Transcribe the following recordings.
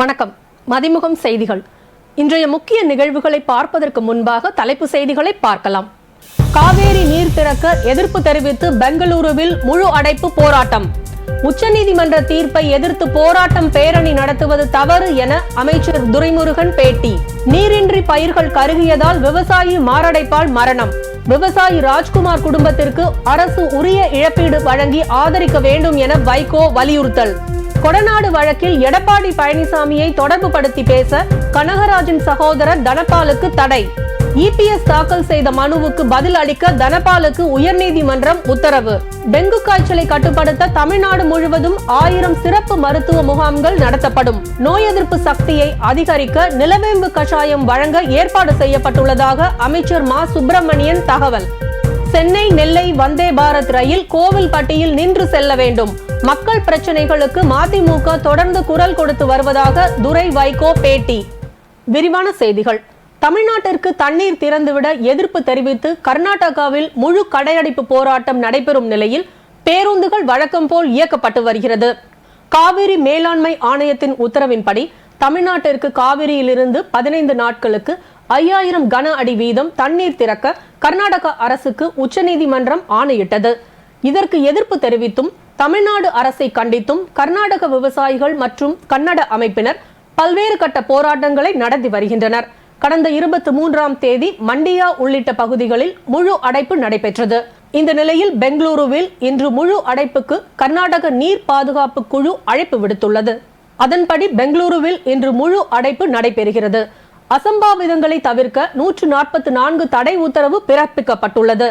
வணக்கம். மதிமுகம் செய்திகள். இன்றைய முக்கிய நிகழ்வுகளை பார்ப்பதற்கு முன்பாக தலைப்பு செய்திகளை பார்க்கலாம். காவேரி நீர் திறக்க எதிர்ப்பு தெரிவித்து பெங்களூருவில் முழு அடைப்பு போராட்டம். உச்சநீதிமன்ற தீர்ப்பை எதிர்த்து போராட்டம் பேரணி நடத்துவது தவறு என அமைச்சர் துரைமுருகன் பேட்டி. நீரின்றி பயிர்கள் கருகியதால் விவசாயி மாரடைப்பால் மரணம். விவசாயி ராஜ்குமார் குடும்பத்திற்கு அரசு உரிய இழப்பீடு வழங்கி ஆதரிக்க வேண்டும் என வைகோ வலியுறுத்தல். கொடநாடு வழக்கில் எடப்பாடி பழனிசாமியை தொடர்பு படுத்தி பேச கனகராஜின் சகோதரர் தனபாலுக்கு தடை. இபிஎஸ் தாக்கல் செய்த மனுவுக்கு பதில் அளிக்க தனபாலுக்கு உயர்நீதிமன்றம் உத்தரவு. டெங்கு காய்ச்சலை கட்டுப்படுத்த தமிழ்நாடு முழுவதும் ஆயிரம் சிறப்பு மருத்துவ முகாம்கள் நடத்தப்படும். நோய் எதிர்ப்பு சக்தியை அதிகரிக்க நிலவேம்பு கஷாயம் வழங்க ஏற்பாடு செய்யப்பட்டுள்ளதாக அமைச்சர் மா. சுப்பிரமணியன் தகவல். சென்னை நெல்லை வந்தே பாரத் ரயில் கோவில்பட்டியில் நின்று செல்ல வேண்டும். மக்கள் பிரச்சனைகளுக்கு மதிமுக தொடர்ந்து குரல் கொடுத்து வருவதாக துரை வைகோ பேட்டி. விரிவான செய்திகள். தமிழ்நாட்டிற்கு தண்ணீர் திறந்துவிட எதிர்ப்பு தெரிவித்து கர்நாடகாவில் முழு கடையடைப்பு போராட்டம் நடைபெறும் நிலையில் பேருந்துகள் வழக்கம் போல் இயக்கப்பட்டு வருகிறது. காவிரி மேலாண்மை ஆணையத்தின் உத்தரவின்படி தமிழ்நாட்டிற்கு காவிரியிலிருந்து பதினைந்து நாட்களுக்கு ஐயாயிரம் கன அடி வீதம் தண்ணீர் திறக்க கர்நாடக அரசுக்கு உச்சநீதிமன்றம் ஆணையிட்டது. இதற்கு எதிர்ப்பு தெரிவித்தும் தமிழ்நாடு அரசை கண்டித்தும் கர்நாடக விவசாயிகள் மற்றும் கன்னட அமைப்பினர் பல்வேறு கட்ட போராட்டங்களை நடத்தி வருகின்றனர். கடந்த இருபத்தி மூன்றாம் தேதி மண்டியா உள்ளிட்ட பகுதிகளில் முழு அடைப்பு நடைபெற்றது. இந்த நிலையில் பெங்களூருவில் இன்று முழு அடைப்புக்கு கர்நாடக நீர் பாதுகாப்பு குழு அழைப்பு விடுத்துள்ளது. அதன்படி பெங்களூருவில் இன்று முழு அடைப்பு நடைபெறுகிறது. அசம்பாவிதங்களை தவிர்க்க நூற்று நாற்பத்தி நான்கு தடை உத்தரவு பிறப்பிக்கப்பட்டுள்ளது.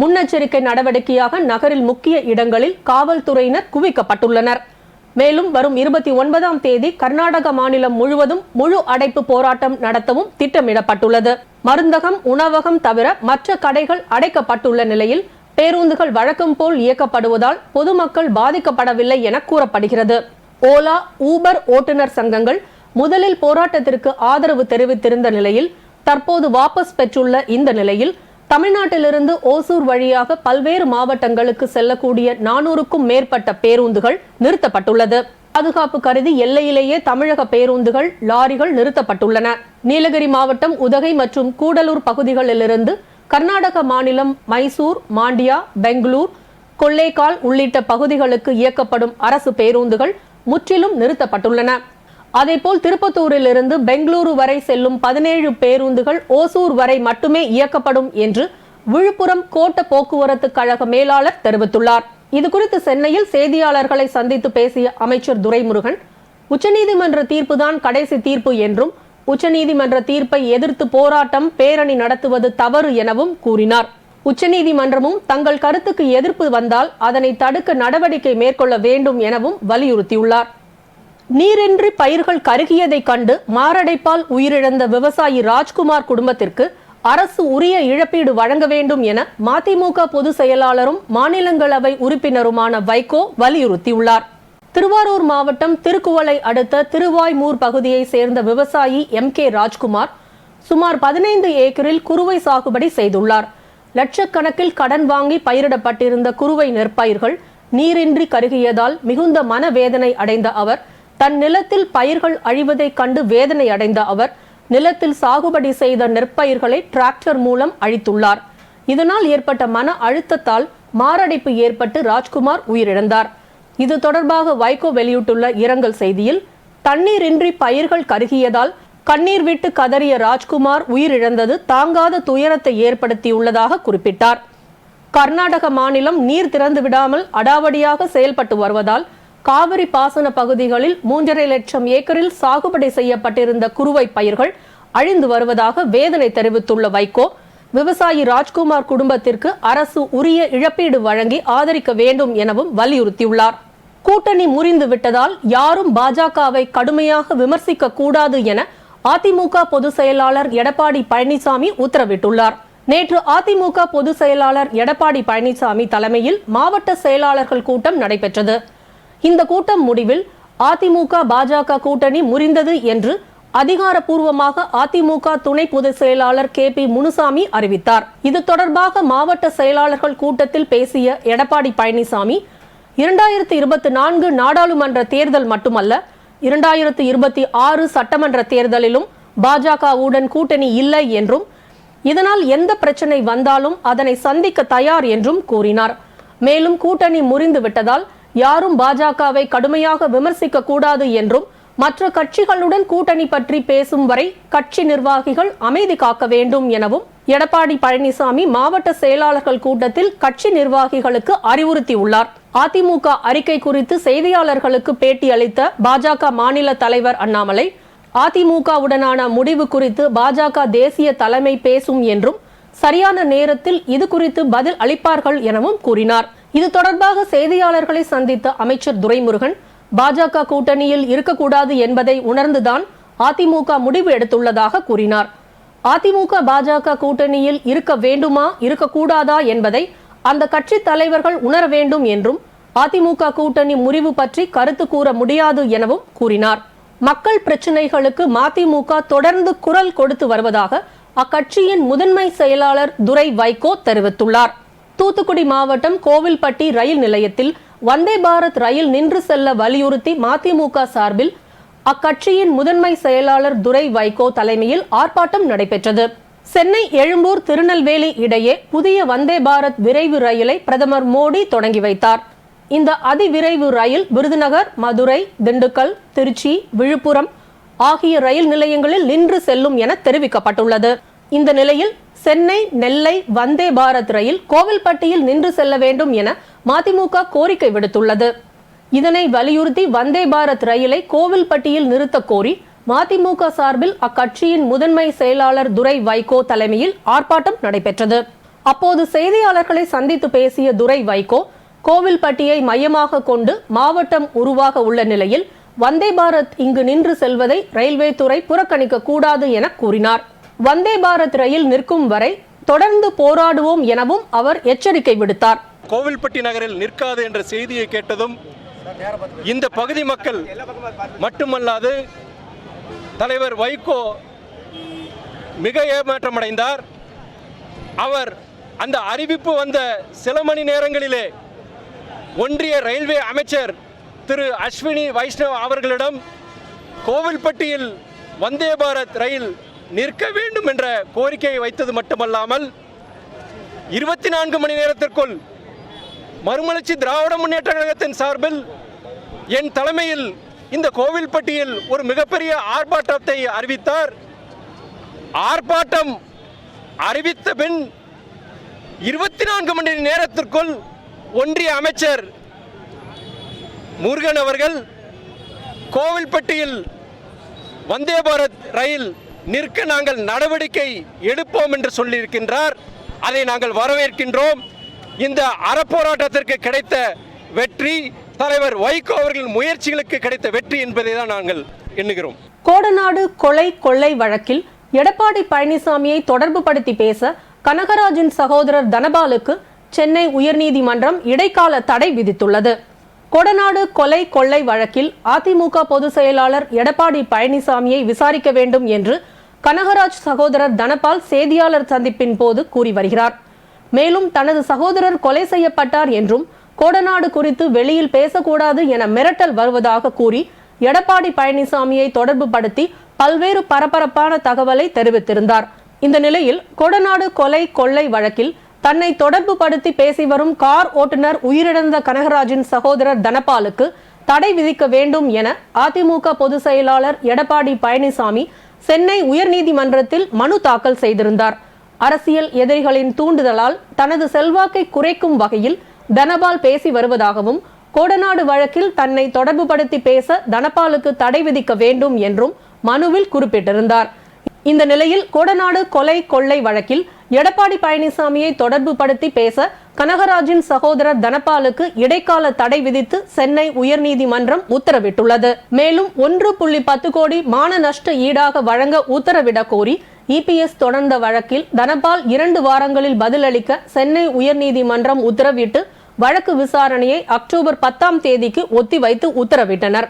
முன்னெச்சரிக்கை நடவடிக்கையாக நகரில் முக்கிய இடங்களில் காவல்துறையினர் குவிக்கப்பட்டுள்ளனர். மேலும் வரும் இருபத்தி ஒன்பதாம் தேதி கர்நாடக மாநிலம் முழுவதும் முழு அடைப்பு போராட்டம் நடத்தவும் திட்டமிடப்பட்டுள்ளது. மருந்தகம் உணவகம் தவிர மற்ற கடைகள் அடைக்கப்பட்டுள்ள நிலையில் பேருந்துகள் வழக்கம் போல் இயக்கப்படுவதால் பொதுமக்கள் பாதிக்கப்படவில்லை என கூறப்படுகிறது. ஓலா ஊபர் ஓட்டுநர் சங்கங்கள் முதலில் போராட்டத்திற்கு ஆதரவு தெரிவித்திருந்த நிலையில் தற்போது வாபஸ் பெற்றுள்ள இந்த நிலையில் தமிழ்நாட்டிலிருந்து ஓசூர் வழியாக பல்வேறு மாவட்டங்களுக்கு செல்லக்கூடிய நானூறுக்கும் மேற்பட்ட பேருந்துகள் நிறுத்தப்பட்டுள்ளது. பாதுகாப்பு கருதி எல்லையிலேயே தமிழக பேருந்துகள் லாரிகள் நிறுத்தப்பட்டுள்ளன. நீலகிரி மாவட்டம் உதகை மற்றும் கூடலூர் பகுதிகளிலிருந்து கர்நாடக மாநிலம் மைசூர் மாண்டியா பெங்களூர் கொள்ளேகால் உள்ளிட்ட பகுதிகளுக்கு இயக்கப்படும் அரசு பேருந்துகள் முற்றிலும் நிறுத்தப்பட்டுள்ளன. அதேபோல் திருப்பத்தூரிலிருந்து பெங்களூரு வரை செல்லும் பதினேழு பேருந்துகள் ஓசூர் வரை மட்டுமே இயக்கப்படும் என்று விழுப்புரம் கோட்ட போக்குவரத்து கழக மேலாளர் தெரிவித்துள்ளார். இதுகுறித்து சென்னையில் செய்தியாளர்களை சந்தித்து பேசிய அமைச்சர் துரைமுருகன் உச்சநீதிமன்ற தீர்ப்புதான் கடைசி தீர்ப்பு என்றும் உச்சநீதிமன்ற தீர்ப்பை எதிர்த்து போராட்டம் பேரணி நடத்துவது தவறு எனவும் கூறினார். உச்சநீதிமன்றமும் தங்கள் கருத்துக்கு எதிர்ப்பு வந்தால் அதனை தடுக்க நடவடிக்கை மேற்கொள்ள வேண்டும் எனவும் வலியுறுத்தியுள்ளார். நீரின்றி பயிர்கள் கருகியதை கண்டு மாரடைப்பால் உயிரிழந்த விவசாயி ராஜ்குமார் குடும்பத்திற்கு அரசு உரிய இழப்பீடு வழங்க வேண்டும் என மதிமுக பொதுச் செயலாளரும் மாநிலங்களவை உறுப்பினருமான வைகோ வலியுறுத்தியுள்ளார். திருவாரூர் மாவட்டம் திருக்குவளை அடுத்த திருவாய்மூர் பகுதியை சேர்ந்த விவசாயி எம் கே ராஜ்குமார் சுமார் பதினைந்து ஏக்கரில் குறுவை சாகுபடி செய்துள்ளார். லட்சக்கணக்கில் கடன் வாங்கி பயிரிடப்பட்டிருந்த குறுவை நெற்பயிர்கள் நீரின்றி கருகியதால் மிகுந்த மனவேதனை அடைந்த அவர் தன் நிலத்தில் பயிர்கள் அழிவதைக் கண்டு வேதனை அடைந்த அவர் நிலத்தில் சாகுபடி செய்த நெற்பயிர்களை டிராக்டர் மூலம் அழித்துள்ளார். இதனால் ஏற்பட்ட மன அழுத்தத்தால் மாரடைப்பு ஏற்பட்டு ராஜ்குமார் உயிரிழந்தார். இது தொடர்பாக வைகோ வெளியிட்டுள்ள இரங்கல் செய்தியில் தண்ணீரின்றி பயிர்கள் கருகியதால் கண்ணீர் விட்டு கதறிய ராஜ்குமார் உயிரிழந்தது தாங்காத துயரத்தை ஏற்படுத்தியுள்ளதாக குறிப்பிட்டார். கர்நாடக மாநிலம் நீர் திறந்து விடாமல் அடாவடியாக செயல்பட்டு வருவதால் காவிரி பாசன பகுதிகளில் மூன்றரை லட்சம் ஏக்கரில் சாகுபடி செய்யப்பட்டிருந்த குறுவை பயிர்கள் அழிந்து வருவதாக வேதனை தெரிவித்துள்ள வைகோ விவசாயி ராஜ்குமார் குடும்பத்திற்கு அரசு உரிய இழப்பீடு வழங்கி ஆதரிக்க வேண்டும் எனவும் வலியுறுத்தியுள்ளார். கூட்டணி முறிந்து விட்டதால் யாரும் பாஜகவை கடுமையாக விமர்சிக்க கூடாது என அதிமுக பொதுச் செயலாளர் எடப்பாடி பழனிசாமி உத்தரவிட்டுள்ளார். நேற்று அதிமுக பொதுச் செயலாளர் எடப்பாடி பழனிசாமி தலைமையில் மாவட்ட செயலாளர்கள் கூட்டம் நடைபெற்றது. இந்த கூட்டம் முடிவில் அதிமுக பாஜக கூட்டணி முறிந்தது என்று அதிகாரப்பூர்வமாக அதிமுக துணை பொதுச் செயலாளர் கே பி முனுசாமி அறிவித்தார். இது தொடர்பாக மாவட்ட செயலாளர்கள் கூட்டத்தில் பேசிய எடப்பாடி பழனிசாமி இரண்டாயிரத்தி இருபத்தி நான்கு நாடாளுமன்ற தேர்தல் மட்டுமல்ல இரண்டாயிரத்து இருபத்தி ஆறு சட்டமன்ற தேர்தலிலும் பாஜகவுடன் கூட்டணி இல்லை என்றும் இதனால் எந்த பிரச்சனை வந்தாலும் அதனை சந்திக்க தயார் என்றும் கூறினார். மேலும் கூட்டணி முறிந்து விட்டதால் யாரும் பாஜகவை கடுமையாக விமர்சிக்க கூடாது என்றும் மற்ற கட்சிகளுடன் கூட்டணி பற்றி பேசும் வரை கட்சி நிர்வாகிகள் அமைதி காக்க வேண்டும் எனவும் எடப்பாடி பழனிசாமி மாவட்ட செயலாளர்கள் கூட்டத்தில் கட்சி நிர்வாகிகளுக்கு அறிவுறுத்தியுள்ளார். அதிமுக அறிக்கை குறித்து செய்தியாளர்களுக்கு பேட்டி அளித்த பாஜக மாநில தலைவர் அண்ணாமலை அதிமுகவுடனான முடிவு குறித்து பாஜக தேசிய தலைமை பேசும் என்றும் சரியான நேரத்தில் இது குறித்து பதில் அளிப்பார்கள் எனவும் கூறினார். இது தொடர்பாக செய்தியாளர்களை சந்தித்த அமைச்சர் துரைமுருகன் பாஜக கூட்டணியில் இருக்கக்கூடாது என்பதை உணர்ந்துதான் அதிமுக முடிவு எடுத்துள்ளதாக கூறினார். அதிமுக பாஜக கூட்டணியில் இருக்க வேண்டுமா இருக்கக்கூடாதா என்பதை அந்த கட்சி தலைவர்கள் உணர வேண்டும் என்றும் அதிமுக கூட்டணி முறிவு பற்றி கருத்து கூற முடியாது எனவும் கூறினார். மக்கள் பிரச்சினைகளுக்கு மதிமுக தொடர்ந்து குரல் கொடுத்து வருவதாக அக்கட்சியின் முதன்மை செயலாளர் துரை வைகோ தெரிவித்துள்ளார். தூத்துக்குடி மாவட்டம் கோவில்பட்டி ரயில் நிலையத்தில் வந்தே பாரத் ரயில் நின்று செல்ல வலியுறுத்தி மதிமுக சார்பில் அக்கட்சியின் முதன்மை செயலாளர் துரை வைகோ தலைமையில் ஆர்ப்பாட்டம் நடைபெற்றது. சென்னை எழும்பூர் திருநெல்வேலி இடையே புதிய வந்தே பாரத் விரைவு ரயிலை பிரதமர் மோடி தொடங்கி வைத்தார். இந்த அதிவிரைவு ரயில் விருதுநகர் மதுரை திண்டுக்கல் திருச்சி விழுப்புரம் ஆகிய ரயில் நிலையங்களில் நின்று செல்லும் என தெரிவிக்கப்பட்டுள்ளது. இந்த நிலையில் சென்னை நெல்லை வந்தே பாரத் ரயில் கோவில்பட்டியில் நின்று செல்ல வேண்டும் என மதிமுக கோரிக்கை விடுத்துள்ளது. இதனை வலியுறுத்தி வந்தே பாரத் ரயிலை கோவில்பட்டியில் நிறுத்த கோரி மதிமுக சார்பில் அக்கட்சியின் முதன்மை செயலாளர் துரை வைகோ தலைமையில் ஆர்ப்பாட்டம் நடைபெற்றது. அப்போது செய்தியாளர்களை சந்தித்து பேசிய துரை வைகோ கோவில்பட்டியை மையமாக கொண்டு மாவட்டம் உருவாக உள்ள நிலையில் வந்தே பாரத் இங்கு நின்று செல்வதை ரயில்வே துறை புறக்கணிக்க கூடாது என கூறினார். வந்தே பாரத் ரயில் நிற்கும் வரை தொடர்ந்து போராடுவோம் எனவும் அவர் எச்சரிக்கை விடுத்தார். கோவில்பட்டி நகரில் நிற்காது என்ற செய்தியை கேட்டதும் இந்த பகுதி மக்கள் மட்டுமல்லாது தலைவர் வைகோ மிக ஏமாற்றமடைந்தார். அவர் அந்த அறிவிப்பு வந்த சில மணி நேரங்களிலே ஒன்றிய ரயில்வே அமைச்சர் திரு அஸ்வினி வைஷ்ணவ் அவர்களிடம் கோவில்பட்டியில் வந்தே பாரத் ரயில் நிற்க வேண்டும் என்ற கோரிக்கையை வைத்தது மட்டுமல்லாமல் இருபத்தி நான்கு மணி நேரத்திற்குள் மறுமலர்ச்சி திராவிட முன்னேற்ற கழகத்தின் சார்பில் என் தலைமையில் இந்த கோவில்பட்டியில் ஒரு மிகப்பெரிய ஆர்ப்பாட்டத்தை அறிவித்தார். ஆர்ப்பாட்டம் அறிவித்த பின் இருபத்தி நான்கு மணி நேரத்திற்குள் ஒன்றிய அமைச்சர் முருகன் அவர்கள் கோவில்பட்டியில் வந்தே பாரத் ரயில் நிற்க நாங்கள் நடவடிக்கை எடுப்போம் என்று சொல்லியிருக்கின்றார். அதை நாங்கள் வரவேற்கின்றோம். இந்த அறப்போராட்டத்திற்கு கிடைத்த வெற்றி தலைவர் வைகோ அவர்களின் முயற்சிகளுக்கு கிடைத்த வெற்றி என்பதை தான் நாங்கள் எண்ணுகிறோம். கோடநாடு கொலை கொள்ளை வழக்கில் எடப்பாடி பழனிசாமியை தொடர்பு படுத்தி பேச கனகராஜின் சகோதரர் தனபாலுக்கு சென்னை உயர்நீதிமன்றம் இடைக்கால தடை விதித்துள்ளது. கொடநாடு கொலை கொள்ளை வழக்கில் அதிமுக பொதுச் செயலாளர் எடப்பாடி பழனிசாமியை விசாரிக்க வேண்டும் என்று கனகராஜ் சகோதரர் தனபால் செய்தியாளர் சந்திப்பின் போது கூறி வருகிறார். மேலும் தனது சகோதரர் கொலை செய்யப்பட்டார் என்றும் கோடநாடு குறித்து வெளியில் பேசக்கூடாது என மிரட்டல் வருவதாக கூறி எடப்பாடி பழனிசாமியை தொடர்பு படுத்தி பல்வேறு பரபரப்பான தகவலை தெரிவித்திருந்தார். இந்த நிலையில் கொடநாடு கொலை கொள்ளை வழக்கில் தன்னை தொடர்பு படுத்தி பேசி வரும் கார் ஓட்டுநர் உயிரிழந்த கனகராஜின் சகோதரர் தனபாலுக்கு தடை விதிக்க வேண்டும் என அதிமுக பொதுச் செயலாளர் எடப்பாடி பழனிசாமி சென்னை உயர்நீதிமன்றத்தில் மனு தாக்கல் செய்திருந்தார். அரசியல் எதிரிகளின் தூண்டுதலால் தனது செல்வாக்கை குறைக்கும் வகையில் தனபால் பேசி வருவதாகவும் கோடநாடு வழக்கில் தன்னை தொடர்புபடுத்தி பேச தனபாலுக்கு தடை விதிக்க வேண்டும் என்றும் மனுவில் குறிப்பிட்டிருந்தார். இந்த நிலையில் கொடநாடு கொலை கொள்ளை வழக்கில் எடப்பாடி பழனிசாமியை தொடர்பு படுத்தி பேச கனகராஜின் சகோதரர் தனபாலுக்கு இடைக்கால தடை விதித்து சென்னை உயர்நீதிமன்றம் உத்தரவிட்டுள்ளது. மேலும் ஒன்று புள்ளி பத்து கோடி மான நஷ்ட ஈடாக வழங்க உத்தரவிட கோரி இபிஎஸ் தொடர்ந்த வழக்கில் தனபால் இரண்டு வாரங்களில் பதிலளிக்க சென்னை உயர்நீதிமன்றம் உத்தரவிட்டு வழக்கு விசாரணையை அக்டோபர் பத்தாம் தேதிக்கு ஒத்திவைத்து உத்தரவிட்டனர்.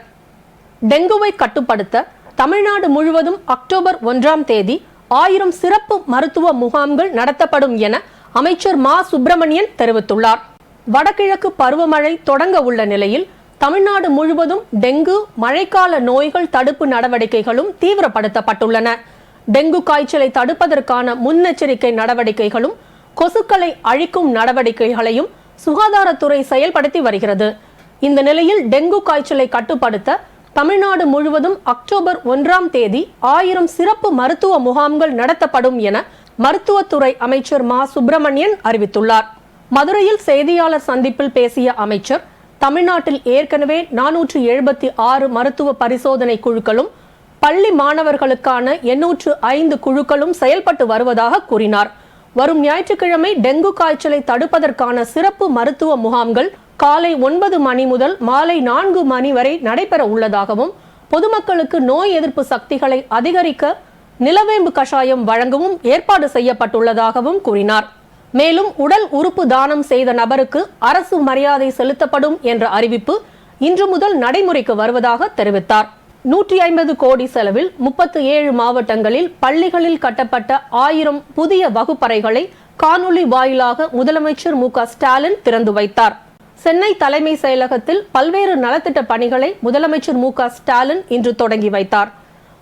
டெங்குவை கட்டுப்படுத்த தமிழ்நாடு முழுவதும் அக்டோபர் ஒன்றாம் தேதி ஆயிரம் சிறப்பு மருத்துவ முகாம்கள் நடத்தப்படும் என அமைச்சர் மா. சுப்பிரமணியன் தெரிவித்துள்ளார். வடகிழக்கு பருவமழை தொடங்க உள்ள நிலையில் தமிழ்நாடு முழுவதும் டெங்கு மழைக்கால நோய்கள் தடுப்பு நடவடிக்கைகளும் தீவிரப்படுத்தப்பட்டுள்ளன. டெங்கு காய்ச்சலை தடுப்பதற்கான முன்னெச்சரிக்கை நடவடிக்கைகளும் கொசுக்களை அழிக்கும் நடவடிக்கைகளையும் சுகாதாரத்துறை செயல்படுத்தி வருகிறது. இந்த நிலையில் டெங்கு காய்ச்சலை கட்டுப்படுத்த தமிழ்நாடு முழுவதும் அக்டோபர் ஒன்றாம் தேதி ஆயிரம் சிறப்பு மருத்துவ முகாம்கள் நடத்தப்படும் என மருத்துவத்துறை அமைச்சர் மா. சுப்பிரமணியன் அறிவித்துள்ளார். மதுரையில் செய்தியாளர் சந்திப்பில் பேசிய அமைச்சர் தமிழ்நாட்டில் ஏற்கனவே நானூற்று எழுபத்தி ஆறு மருத்துவ பரிசோதனை குழுக்களும் பள்ளி மாணவர்களுக்கான எண்ணூற்று ஐந்து குழுக்களும் செயல்பட்டு வருவதாக கூறினார். வரும் ஞாயிற்றுக்கிழமை டெங்கு காய்ச்சலை தடுப்பதற்கான சிறப்பு மருத்துவ முகாம்கள் காலை ஒன்பது மணி முதல் மாலை நான்கு மணி வரை நடைபெற உள்ளதாகவும் பொதுமக்களுக்கு நோய் எதிர்ப்பு சக்திகளை அதிகரிக்க நிலவேம்பு கஷாயம் வழங்கவும் ஏற்பாடு செய்யப்பட்டுள்ளதாகவும் கூறினார். மேலும் உடல் உறுப்பு தானம் செய்த நபருக்கு அரசு மரியாதை செலுத்தப்படும் என்ற அறிவிப்பு இன்று முதல் நடைமுறைக்கு வருவதாக தெரிவித்தார். நூற்றி ஐம்பது கோடி செலவில் முப்பத்து ஏழு மாவட்டங்களில் பள்ளிகளில் கட்டப்பட்ட ஆயிரம் புதிய வகுப்பறைகளை காணொலி வாயிலாக முதலமைச்சர் மு க ஸ்டாலின் திறந்து வைத்தார். சென்னை தலைமை செயலகத்தில் பல்வேறு நலத்திட்ட பணிகளை முதலமைச்சர் மு க ஸ்டாலின் இன்று தொடங்கி வைத்தார்.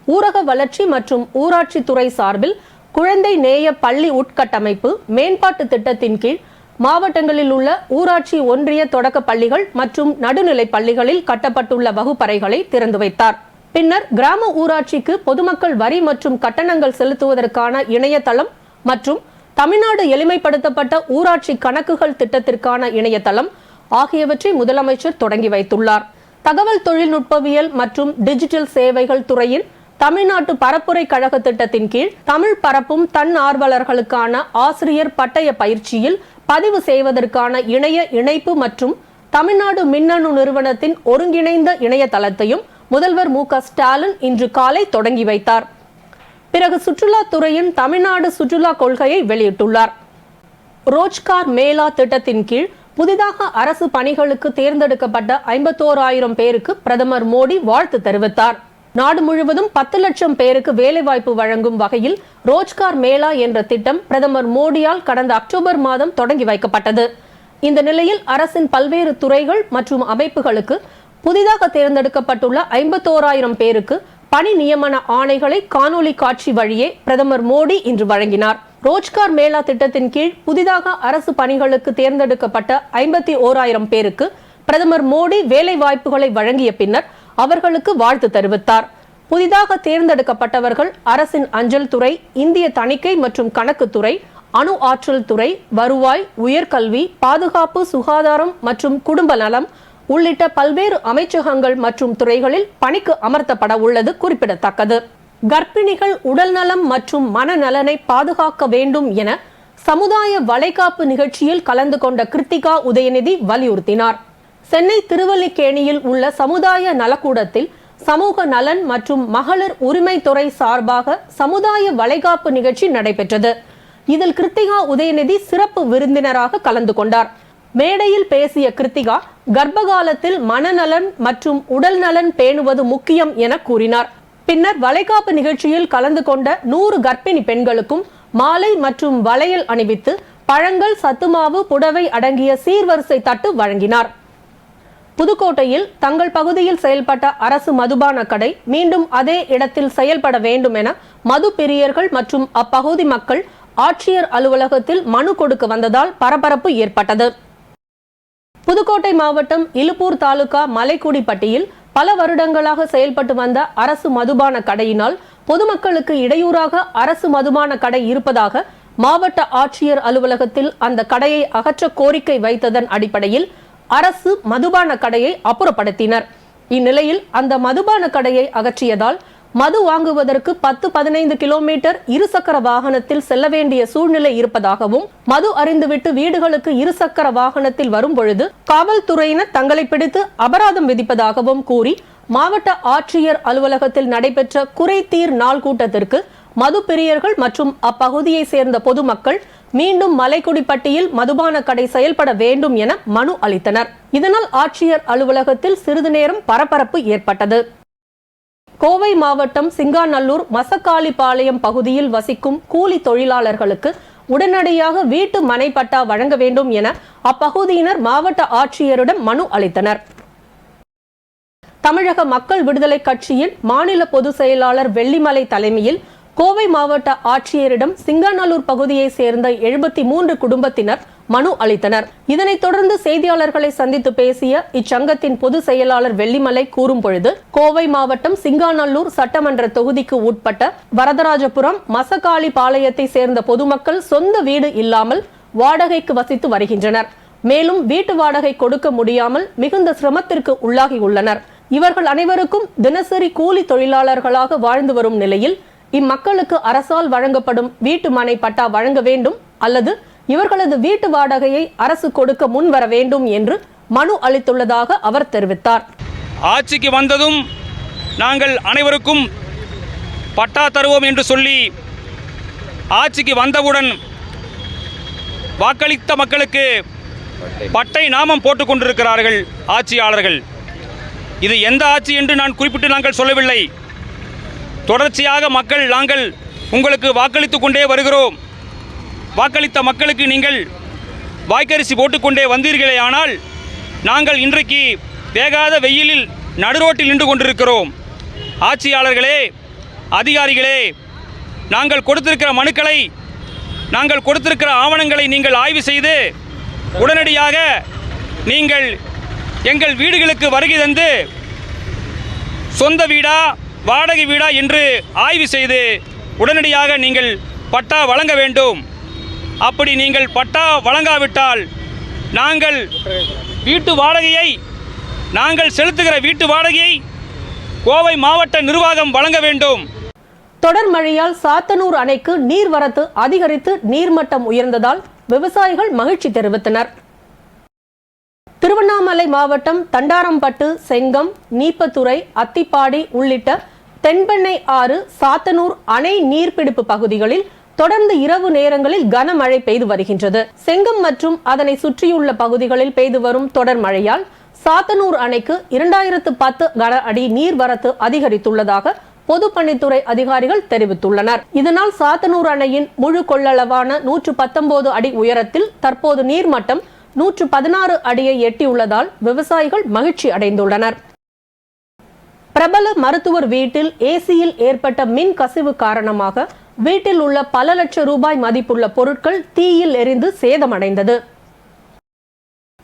ஊரக வளர்ச்சி மற்றும் ஊராட்சி துறை சார்பில் குழந்தை நேய பள்ளி உட்கட்டமைப்பு மேம்பாட்டு திட்டத்தின் கீழ் மாவட்டங்களில் உள்ள ஊராட்சி ஒன்றிய தொடக்க பள்ளிகள் மற்றும் நடுநிலை பள்ளிகளில் கட்டப்பட்டுள்ள வகுப்பறைகளை திறந்து வைத்தார். பின்னர் கிராம ஊராட்சிக்கு பொதுமக்கள் வரி மற்றும் கட்டணங்கள் செலுத்துவதற்கான இணையதளம் மற்றும் தமிழ்நாடு எளிமைப்படுத்தப்பட்ட ஊராட்சி கணக்குகள் திட்டத்திற்கான இணையதளம் ஆகியவற்றை முதலமைச்சர் தொடங்கி வைத்துள்ளார். தகவல் தொழில்நுட்பவியல் மற்றும் டிஜிட்டல் சேவைகள் துறையின் தமிழ்நாட்டு பரப்புரை கழக திட்டத்தின் கீழ் தமிழ் பரப்பும் தன் ஆர்வலர்களுக்கான ஆசிரியர் பட்டய பயிற்சியில் பதிவு செய்வதற்கான இணைய இணைப்பு மற்றும் தமிழ்நாடு மின்னணு நிறுவனத்தின் ஒருங்கிணைந்த இணையதளத்தையும் முதல்வர் மு க ஸ்டாலின் இன்று காலை தொடங்கி வைத்தார். பிறகு சுற்றுலாத்துறையின் தமிழ்நாடு சுற்றுலா கொள்கையை வெளியிட்டுள்ளார். ரோஜ்கார் மேலா திட்டத்தின் கீழ் புதிதாக அரசு பணிகளுக்கு தேர்ந்தெடுக்கப்பட்ட ஐம்பத்தோராயிரம் பேருக்கு பிரதமர் மோடி வாழ்த்து தெரிவித்தார். நாடு முழுவதும் பத்து லட்சம் பேருக்கு வேலைவாய்ப்பு வழங்கும் வகையில் ரோஜ்கார் மேளா என்ற திட்டம் பிரதமர் மோடியால் கடந்த அக்டோபர் மாதம் தொடங்கி வைக்கப்பட்டது. இந்த நிலையில் அரசின் பல்வேறு துறைகள் மற்றும் அமைப்புகளுக்கு புதிதாக தேர்ந்தெடுக்கப்பட்டுள்ள ஐம்பத்தோராயிரம் பேருக்கு பணி நியமன ஆணைகளை காணொலி காட்சி வழியே பிரதமர் மோடி இன்று வழங்கினார். ரோஜ்கார் மேளா திட்டத்தின் கீழ் புதிதாக அரசு பணிகளுக்கு தேர்ந்தெடுக்கப்பட்ட ஐம்பத்தி ஓராயிரம் பேருக்கு பிரதமர் மோடி வேலை வாய்ப்புகளை வழங்கிய பின்னர் அவர்களுக்கு வாழ்த்து தெரிவித்தார். புதிதாக தேர்ந்தெடுக்கப்பட்டவர்கள் அரசின் அஞ்சல் துறை இந்திய தணிக்கை மற்றும் கணக்குத்துறை அணு ஆற்றல் துறை வருவாய் உயர்கல்வி பாதுகாப்பு சுகாதாரம் மற்றும் குடும்ப நலம் உள்ளிட்ட பல்வேறு அமைச்சகங்கள் மற்றும் துறைகளில் பணிக்கு அமர்த்தப்பட உள்ளது குறிப்பிடத்தக்கது. கர்ப்பிணிகள் உடல்நலம் மற்றும் மனநலனை பாதுகாக்க வேண்டும் என சமுதாய வளைகாப்பு நிகழ்ச்சியில் கலந்து கொண்ட கிருத்திகா உதயநிதி வலியுறுத்தினார். சென்னை திருவல்லிக்கேணியில் உள்ள சமுதாய நலக்கூடத்தில் சமூக நலன் மற்றும் மகளிர் உரிமைத்துறை சார்பாக சமுதாய வளைகாப்பு நிகழ்ச்சி நடைபெற்றது. இதில் கிருத்திகா உதயநிதி சிறப்பு விருந்தினராக கலந்து கொண்டார். மேடையில் பேசிய கிருத்திகா கர்ப்பகாலத்தில் மனநலன் மற்றும் உடல் நலன் பேணுவது முக்கியம் என கூறினார். பின்னர் வளைகாப்பு நிகழ்ச்சியில் கலந்து கொண்ட நூறு கர்ப்பிணி பெண்களுக்கும் மாலை மற்றும் வளையல் அணிவித்து பழங்கள் சத்துமாவு புடவை அடங்கிய சீர்வரிசை தட்டு வழங்கினார். புதுக்கோட்டையில் தங்கள் பகுதியில் செயல்பட்ட அரசு மதுபான கடை மீண்டும் அதே இடத்தில் செயல்பட வேண்டும் என மது பிரியர்கள் மற்றும் அப்பகுதி மக்கள் ஆட்சியர் அலுவலகத்தில் மனு கொடுக்க வந்ததால் பரபரப்பு ஏற்பட்டது. புதுக்கோட்டை மாவட்டம் இலுப்பூர் தாலுகா மலைக்குடிப்பட்டியில் பல வருடங்களாக செயல்பட்டு வந்த அரசு மதுபான கடையினால் பொதுமக்களுக்கு இடையூறாக அரசு மதுபான கடை இருப்பதாக மாவட்ட ஆட்சியர் அலுவலகத்தில் அந்த கடையை அகற்ற கோரிக்கை வைத்ததன் அடிப்படையில் அரசு மதுபான கடையை அப்புறப்படுத்தினர். இந்நிலையில் அந்த மதுபான கடையை அகற்றியதால் மது வாங்குவதற்கு பத்து பதினைந்து கிலோமீட்டர் இருசக்கர வாகனத்தில் செல்ல வேண்டிய சூழ்நிலை இருப்பதாகவும் மது அறிந்துவிட்டு வீடுகளுக்கு இருசக்கர வாகனத்தில் வரும் பொழுது காவல்துறையினர் தங்களை பிடித்து அபராதம் விதிப்பதாகவும் கூறி மாவட்ட ஆட்சியர் அலுவலகத்தில் நடைபெற்ற குறைதீர் நாள் கூட்டத்திற்கு மது பிரியர்கள் மற்றும் அப்பகுதியை சேர்ந்த பொதுமக்கள் மீண்டும் மலைக்குடிப்பட்டியில் மதுபான கடை செயல்பட வேண்டும் என மனு அளித்தனர். இதனால் ஆட்சியர் அலுவலகத்தில் சிறிது நேரம் பரபரப்பு ஏற்பட்டது. கோவை மாவட்டம் சிங்காநல்லூர் மசக்காளிபாளையம் பகுதியில் வசிக்கும் கூலி தொழிலாளர்களுக்கு உடனடியாக வீட்டு மனை பட்டா வழங்க வேண்டும் என அப்பகுதியினர் மாவட்ட ஆட்சியரிடம் மனு அளித்தனர். தமிழக மக்கள் விடுதலை கட்சியின் மாநில பொதுச் செயலாளர் வெள்ளிமலை தலைமையில் கோவை மாவட்ட ஆட்சியரிடம் சிங்காநல்லூர் பகுதியை சேர்ந்த எழுபத்தி மூன்று குடும்பத்தினர் மனு அளித்தனர். இதனைத் தொடர்ந்து செய்தியாளர்களை சந்தித்து பேசிய இச்சங்கத்தின் பொதுச் செயலாளர் வெள்ளிமலை கூறும் பொழுது கோவை மாவட்டம் சிங்காநல்லூர் சட்டமன்ற தொகுதிக்கு உட்பட்ட வரதராஜபுரம் மசக்காளி பாளையத்தை சேர்ந்த பொதுமக்கள் சொந்த வீடு இல்லாமல் வாடகைக்கு வசித்து வருகின்றனர். மேலும் வீட்டு வாடகை கொடுக்க முடியாமல் மிகுந்த சிரமத்திற்கு உள்ளாகியுள்ளனர். இவர்கள் அனைவருக்கும் தினசரி கூலி தொழிலாளர்களாக வாழ்ந்து வரும் நிலையில் இம்மக்களுக்கு அரசால் வழங்கப்படும் வீட்டு மனை பட்டா வழங்க வேண்டும் அல்லது இவர்களது வீட்டு வாடகையை அரசு கொடுக்க முன் வர வேண்டும் என்று மனு அளித்துள்ளதாக அவர் தெரிவித்தார். ஆட்சிக்கு வந்ததும் நாங்கள் அனைவருக்கும் பட்டா தருவோம் என்று சொல்லி ஆட்சிக்கு வந்தவுடன் வாக்களித்த மக்களுக்கு பட்டை நாமம் போட்டுக் கொண்டிருக்கிறார்கள் ஆட்சியாளர்கள். இது எந்த ஆட்சி என்று நான் குறிப்பிட்டு நாங்கள் சொல்லவில்லை. தொடர்ச்சியாக மக்கள் நாங்கள் உங்களுக்கு வாக்களித்து கொண்டே வருகிறோம். வாக்களித்த மக்களுக்கு நீங்கள் வாய்க்கரிசி போட்டுக்கொண்டே வந்தீர்களே ஆனால் நாங்கள் இன்றைக்கு வேகாத வெயிலில் நடுரோட்டில் நின்று கொண்டிருக்கிறோம். ஆட்சியாளர்களே அதிகாரிகளே நாங்கள் கொடுத்திருக்கிற மனுக்களை நாங்கள் கொடுத்திருக்கிற ஆவணங்களை நீங்கள் ஆய்வு செய்து உடனடியாக நீங்கள் எங்கள் வீடுகளுக்கு வருகை தந்து சொந்த வீடா வாடகை வீடா என்று ஆய்வு செய்து உடனடியாக நீங்கள் பட்டா வழங்க வேண்டும். அப்படி நீங்கள் பட்டா வழங்காவிட்டால் நாங்கள் வீட்டு வாடகையை நாங்கள் செலுத்துகிற வீட்டு வாடகையை கோவை மாவட்ட நிர்வாகம் வழங்க வேண்டும். தொடர் மழையால் சாத்தனூர் அணைக்கு நீர்வரத்து அதிகரித்து நீர்மட்டம் உயர்ந்ததால் விவசாயிகள் மகிழ்ச்சி தெரிவித்தனர். திருவண்ணாமலை மாவட்டம் தண்டாரம்பட்டு செங்கம் நீப்பத்துறை அத்திப்பாடி உள்ளிட்ட தென்பெண்ணை ஆறு சாத்தனூர் அணை நீர்பிடிப்பு பகுதிகளில் தொடர்ந்து இரவு நேரங்களில் கனமழை பெய்து வருகின்றது. செங்கம் மற்றும் அதனை சுற்றியுள்ள பகுதிகளில் பெய்து வரும் தொடர் மழையால் சாத்தனூர் அணைக்கு இரண்டாயிரத்து பத்து கன அடி நீர்வரத்து அதிகரித்துள்ளதாக பொதுப்பணித்துறை அதிகாரிகள் தெரிவித்துள்ளனர். இதனால் சாத்தனூர் அணையின் முழு கொள்ளளவான நூற்று பத்தொன்பது அடி உயரத்தில் தற்போது நீர்மட்டம் நூற்று பதினாறு அடியை எட்டியுள்ளதால் விவசாயிகள் மகிழ்ச்சி அடைந்துள்ளனர். பிரபல மருத்துவர் வீட்டில் ஏசியில் ஏற்பட்ட மின் கசிவு காரணமாக வீட்டில் உள்ள பல லட்சம் ரூபாய் மதிப்புள்ள பொருட்கள் தீயில் எரிந்து சேதமடைந்தது.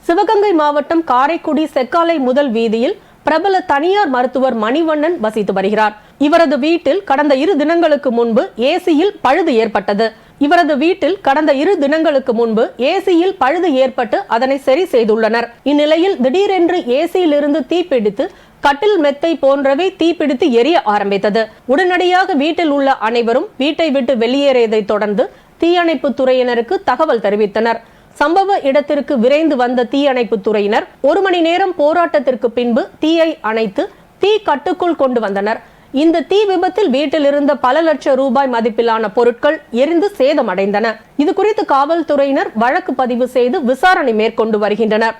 சிவகங்கை மாவட்டம் காரைக்குடி செக்காலை முதல் வீதியில் பிரபல தனியார் மருத்துவர் மணிவண்ணன் வசித்து வருகிறார். இவரது வீட்டில் கடந்த இரு தினங்களுக்கு முன்பு ஏசியில் பழுது ஏற்பட்டது. இவரது வீட்டில் கடந்த இரு தினங்களுக்கு முன்பு ஏசியில் பழுது ஏற்பட்டு அதனை சரி செய்துள்ளனர். இந்நிலையில் திடீரென்று ஏசியிலிருந்து தீப்பிடித்து கட்டில் மெத்தை போன்றவை தீப்பிடித்து எரிய ஆரம்பித்தது. உடனடியாக வீட்டில் உள்ள அனைவரும் வீட்டை விட்டு வெளியேறியதை தொடர்ந்து தீயணைப்பு துறையினருக்கு தகவல் தெரிவித்தனர். சம்பவ இடத்திற்கு விரைந்து வந்த தீயணைப்பு துறையினர் ஒரு மணி நேரம் போராட்டத்திற்கு பின்பு தீயை அணைத்து தீ கட்டுக்குள் கொண்டு வந்தனர். இந்த தீ விபத்தில் வீட்டில் இருந்த பல லட்சம் ரூபாய் மதிப்பிலான பொருட்கள் எரிந்து சேதமடைந்தன. இது குறித்து காவல்துறையினர் வழக்கு பதிவு செய்து விசாரணை மேற்கொண்டு வருகின்றனர்.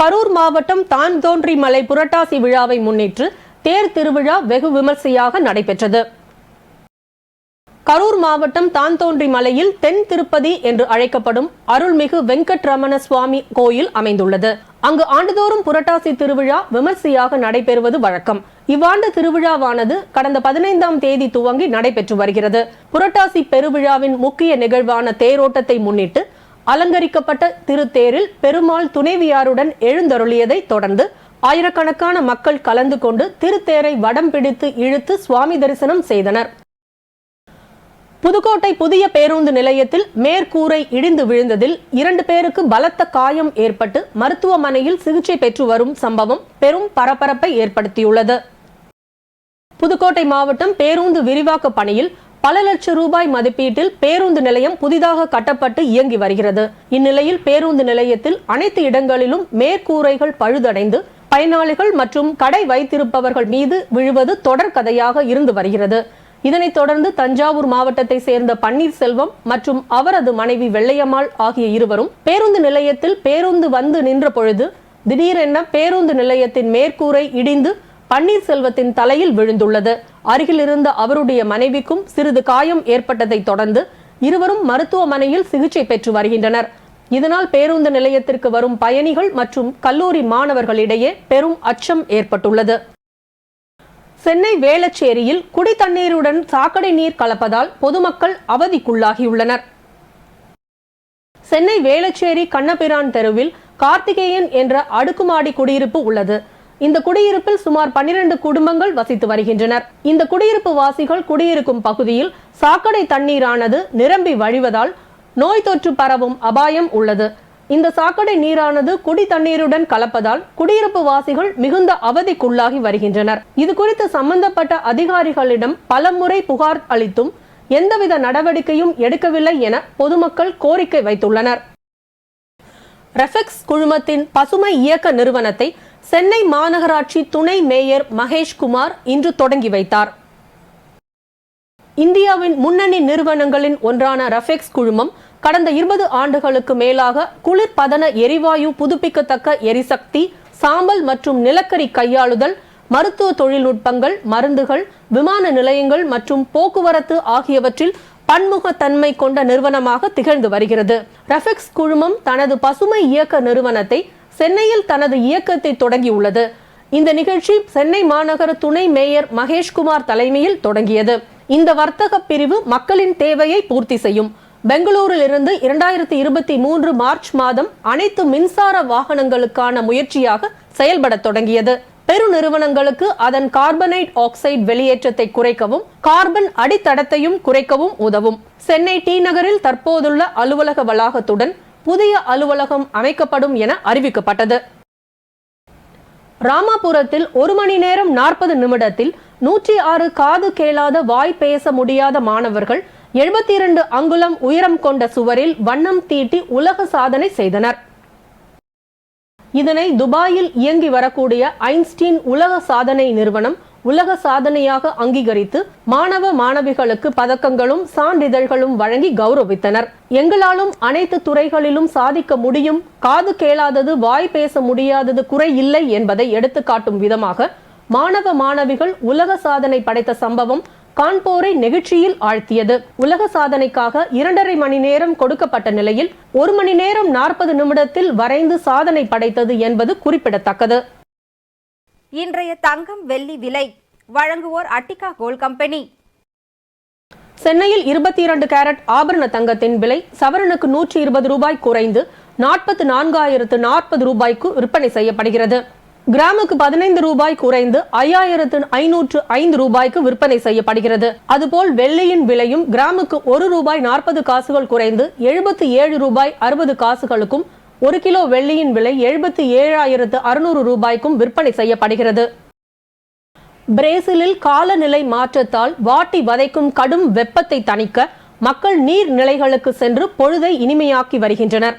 கரூர் மாவட்டம் தான்தோன்றி மலை புரட்டாசி விழாவை முன்னிட்டு தேர் திருவிழா வெகு விமர்சையாக நடைபெற்றது. கரூர் மாவட்டம் தான்தோன்றி மலையில் தென் திருப்பதி என்று அழைக்கப்படும் அருள்மிகு வெங்கட்ரமண சுவாமி கோயில் அமைந்துள்ளது. அங்கு ஆண்டுதோறும் புரட்டாசி திருவிழா விமர்சையாக நடைபெறுவது வழக்கம். இவ்வாண்டு திருவிழாவானது கடந்த பதினைந்தாம் தேதி துவங்கி நடைபெற்று வருகிறது. புரட்டாசி பெருவிழாவின் முக்கிய நிகழ்வான தேரோட்டத்தை முன்னிட்டு அலங்கரிக்கப்பட்ட திருத்தேரில் பெருமாள் துணைவியாருடன் எழுந்தருளியதை தொடர்ந்து ஆயிரக்கணக்கான மக்கள் கலந்து கொண்டு திருத்தேரை வடம் பிடித்து இழுத்து சுவாமி தரிசனம் செய்தனர். புதுக்கோட்டை புதிய பேருந்து நிலையத்தில் மேற்கூரை இடிந்து விழுந்ததில் இரண்டு பேருக்கு பலத்த காயம் ஏற்பட்டு மருத்துவமனையில் சிகிச்சை பெற்று வரும் சம்பவம் பெரும் பரபரப்பை ஏற்படுத்தியுள்ளது. புதுக்கோட்டை மாவட்டம் பேருந்து விரிவாக்க பணியில் பல லட்சம் ரூபாய் மதிப்பீட்டில் பேருந்து நிலையம் புதிதாக கட்டப்பட்டு இயங்கி வருகிறது. இந்நிலையில் பேருந்து நிலையத்தில் அனைத்து இடங்களிலும் மேற்கூரைகள் பழுதடைந்து பயனாளிகள் மற்றும் கடை வைத்திருப்பவர்கள் மீது விழுவது தொடர் கதையாக இருந்து வருகிறது. இதனைத் தொடர்ந்து தஞ்சாவூர் மாவட்டத்தை சேர்ந்த பன்னீர்செல்வம் மற்றும் அவரது மனைவி வெள்ளையம்மாள் ஆகிய இருவரும் பேருந்து நிலையத்தில் பேருந்து வந்து நின்ற பொழுது திடீரென பேருந்து நிலையத்தின் மேற்கூரை இடிந்து பன்னீர்செல்வத்தின் தலையில் விழுந்துள்ளது. அருகில் இருந்த அவருடைய மனைவிக்கும் சிறிது காயம் ஏற்பட்டதை தொடர்ந்து இருவரும் மருத்துவமனையில் சிகிச்சை பெற்று வருகின்றனர். இதனால் பேருந்து நிலையத்திற்கு வரும் பயணிகள் மற்றும் கல்லூரி மாணவர்களிடையே பெரும் அச்சம் ஏற்பட்டுள்ளது. சென்னை வேளச்சேரியில் குடித்தண்ணீருடன் சாக்கடை நீர் கலப்பதால் பொதுமக்கள் அவதிக்குள்ளாகியுள்ளனர். சென்னை வேளச்சேரி கண்ணபிரான் தெருவில் கார்த்திகேயன் என்ற அடுக்குமாடி குடியிருப்பு உள்ளது. இந்த குடியிருப்பில் சுமார் 12 குடும்பங்கள் வசித்து வருகின்றனர். இந்த குடியிருப்பு வாசிகள் குடியிருக்கும் பகுதியில் சாக்கடை தண்ணீரானது நிரம்பி வழிவதால் நோய் தொற்று பரவும் அபாயம் உள்ளது. இந்த சாக்கடை நீரானது குடி தண்ணீருடன் கலப்பதால் குடியிருப்பு வாசிகள் மிகுந்த அவதிக்குள்ளாகி வருகின்றனர். இது குறித்து சம்பந்தப்பட்ட அதிகாரிகளிடம் பலமுறை புகார் அளித்தும் எந்தவித நடவடிக்கையும் எடுக்கவில்லை என பொதுமக்கள் கோரிக்கை வைத்துள்ளனர். ரெஃபெக்ஸ் குழுமத்தின் பசுமை இயக்க நிறுவனத்தை சென்னை மாநகராட்சி துணை மேயர் மகேஷ்குமார் இன்று தொடங்கி வைத்தார். இந்தியாவின் முன்னணி நிறுவனங்களின் ஒன்றான ரஃபெக்ஸ் குழுமம் கடந்த இருபது ஆண்டுகளுக்கு மேலாக குளிர்பதன எரிவாயு புதுப்பிக்கத்தக்க எரிசக்தி சாம்பல் மற்றும் நிலக்கரி கையாளுதல் மருத்துவ தொழில்நுட்பங்கள் மருந்துகள் விமான நிலையங்கள் மற்றும் போக்குவரத்து ஆகியவற்றில் பன்முகத்தன்மை கொண்ட நிறுவனமாக திகழ்ந்து வருகிறது. ரஃபெக்ஸ் குழுமம் தனது பசுமை இயக்க நிறுவனத்தை சென்னையில் தனது இயக்கத்தை தொடங்கியுள்ளது. இந்த நிகழ்ச்சி சென்னை மாநகர துணை மேயர் மகேஷ்குமார் தலைமையில் தொடங்கியது. இந்த வர்த்தக பிரிவு மக்களின் தேவையை பூர்த்தி செய்யும். பெங்களூரில் இருந்து இரண்டாயிரத்தி இருபத்தி மூன்று மார்ச் மாதம் அனைத்து மின்சார வாகனங்களுக்கான முயற்சியாக செயல்பட தொடங்கியது. பெருநிறுவனங்களுக்கு அதன் கார்பனைட் ஆக்சைடு வெளியேற்றத்தை குறைக்கவும் கார்பன் அடித்தடத்தையும் குறைக்கவும் உதவும். சென்னை டி நகரில் தற்போதுள்ள அலுவலக வளாகத்துடன் புதிய அலுவலகம் அமைக்கப்படும் என அறிவிக்கப்பட்டது. ராமாபுரத்தில் ஒரு மணி நேரம் நாற்பது நிமிடத்தில் நூற்றி ஆறு காது கேளாத வாய் பேச முடியாத மாணவர்கள் எழுபத்தி இரண்டு அங்குலம் உயரம் கொண்ட சுவரில் வண்ணம் தீட்டி உலக சாதனை செய்தனர். இதனை துபாயில் இயங்கி வரக்கூடிய ஐன்ஸ்டீன் உலக சாதனை நிறுவனம் உலக சாதனையாக அங்கீகரித்து மாணவ மாணவிகளுக்கு பதக்கங்களும் சான்றிதழ்களும் வழங்கி கௌரவித்தனர். எங்களாலும் அனைத்து துறைகளிலும் சாதிக்க முடியும் காது கேளாதது வாய் பேச முடியாதது குறை இல்லை என்பதை எடுத்துக்காட்டும் விதமாக மாணவ மாணவிகள் உலக சாதனை படைத்த சம்பவம் கான்போரை நெகிழ்ச்சியில் ஆழ்த்தியது. உலக சாதனைக்காக இரண்டரை மணி நேரம் கொடுக்கப்பட்ட நிலையில் ஒரு மணி நேரம் நாற்பது நிமிடத்தில் வரைந்து சாதனை படைத்தது என்பது குறிப்பிடத்தக்கது. இன்றைய தங்கம் வெள்ளி விலை வழங்குவோர் அட்டிகா கோல்ட் கம்பெனி. சென்னையில் இருபத்தி இரண்டு கேரட் ஆபரண தங்கத்தின் விலை சவரனுக்கு நூற்றி இருபது ரூபாய் குறைந்து நாற்பத்தி நான்காயிரத்து நாற்பது ரூபாய்க்கு விற்பனை செய்யப்படுகிறது. கிராமுக்கு பதினைந்து ரூபாய் குறைந்து ஐயாயிரத்து ஐநூற்று ஐந்து ரூபாய்க்கு விற்பனை செய்யப்படுகிறது. அதுபோல் வெள்ளியின் விலையும் கிராமுக்கு ஒரு ரூபாய் நாற்பது காசுகள் குறைந்து எழுபத்தி ஏழு ரூபாய் அறுபது காசுகளுக்கும் ஒரு கிலோ வெள்ளியின் விலை எழுபத்தி ஏழாயிரத்து அறுநூறு ரூபாய்க்கும் விற்பனை செய்யப்படுகிறது. பிரேசிலில் காலநிலை மாற்றத்தால் வாட்டி வதைக்கும் கடும் வெப்பத்தை தணிக்க மக்கள் நீர் நிலைகளுக்கு சென்று பொழுதை இனிமையாக்கி வருகின்றனர்.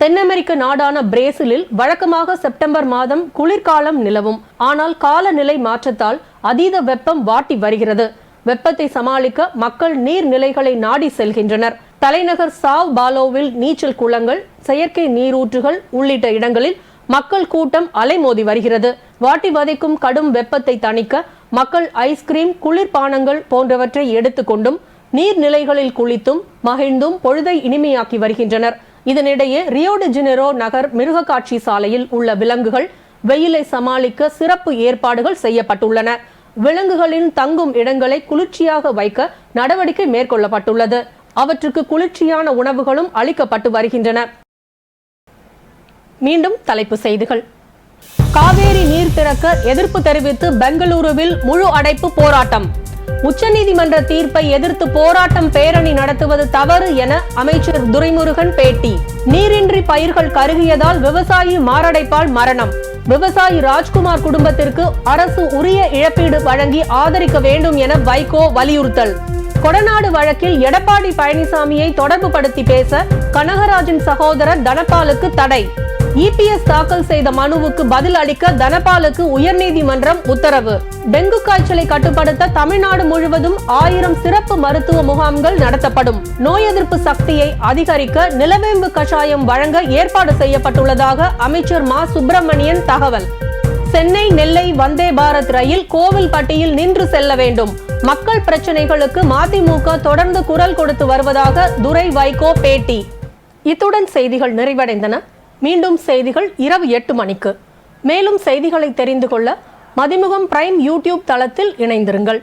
தென் அமெரிக்க நாடான பிரேசிலில் வழக்கமாக செப்டம்பர் மாதம் குளிர்காலம் நிலவும். ஆனால் காலநிலை மாற்றத்தால் அதீத வெப்பம் வாட்டி வருகிறது. வெப்பத்தை சமாளிக்க மக்கள் நீர்நிலைகளை நாடி செல்கின்றனர். தலைநகர் சாவ் பாலோவில் நீச்சல் குளங்கள் செயற்கை நீரூற்றுகள் உள்ளிட்ட இடங்களில் மக்கள் கூட்டம் அலைமோதி வருகிறது. வாட்டி வதைக்கும் கடும் வெப்பத்தை தணிக்க மக்கள் ஐஸ்கிரீம் குளிர்பானங்கள் போன்றவற்றை எடுத்துக்கொண்டும் நீர்நிலைகளில் குளித்தும் மகிழ்ந்தும் பொழுதை இனிமையாக்கி வருகின்றனர். இதனிடையே ரியோ டி ஜெனிரோ நகர் மிருகக்காட்சி சாலையில் உள்ள விலங்குகள் வெயிலை சமாளிக்க சிறப்பு ஏற்பாடுகள் செய்யப்பட்டுள்ளன. விலங்குகளின் தங்கும் இடங்களை குளிர்ச்சியாக வைக்க நடவடிக்கை மேற்கொள்ளப்பட்டுள்ளது. அவற்றுக்கு குளிர்ச்சியான உணவுகளும் அளிக்கப்பட்டு வருகின்றன. மீண்டும் தலைப்பு செய்திகள். காவேரி நீர் திறக்க எதிர்ப்பு தெரிவித்து பெங்களூருவில் முழு அடைப்பு போராட்டம். உச்சநீதிமன்ற தீர்ப்பை எதிர்த்து போராட்டம் பேரணி நடத்துவது தவறு என அமைச்சர் துரைமுருகன் பேட்டி. நீரின்றி பயிர்கள் கருகியதால் விவசாயி மாரடைப்பால் மரணம். விவசாயி ராஜ்குமார் குடும்பத்திற்கு அரசு உரிய இழப்பீடு வழங்கி ஆதரிக்க வேண்டும் என வைகோ வலியுறுத்தல். கொடநாடு வழக்கில் எடப்பாடி பழனிசாமியை தொடர்பு படுத்தி பேச கனகராஜின் சகோதரர் தனபாலுக்கு தடை. இபிஎஸ் தாக்கல் செய்த மனுவுக்கு பதில் அளிக்க தனபாலுக்கு உயர்நீதிமன்றம் உத்தரவு. டெங்கு காய்ச்சலை கட்டுப்படுத்த தமிழ்நாடு முழுவதும் ஆயிரம் சிறப்பு மருத்துவ முகாம்கள் நடத்தப்படும். நோய் எதிர்ப்பு சக்தியை அதிகரிக்க நிலவேம்பு கஷாயம் வழங்க ஏற்பாடு செய்யப்பட்டுள்ளதாக அமைச்சர் மா. சுப்பிரமணியன் தகவல். சென்னை நெல்லை வந்தே பாரத் ரயில் கோவில்பட்டியில் நின்று செல்ல வேண்டும். மக்கள் பிரச்சனைகளுக்கு மதிமுக தொடர்ந்து குரல் கொடுத்து வருவதாக துரை வைகோ பேட்டி. இத்துடன் செய்திகள் நிறைவடைந்தன. மீண்டும் செய்திகள் இரவு எட்டு மணிக்கு. மேலும் செய்திகளை தெரிந்து கொள்ள மதிமுகம் பிரைம் யூடியூப் தளத்தில் இணைந்திருங்கள்.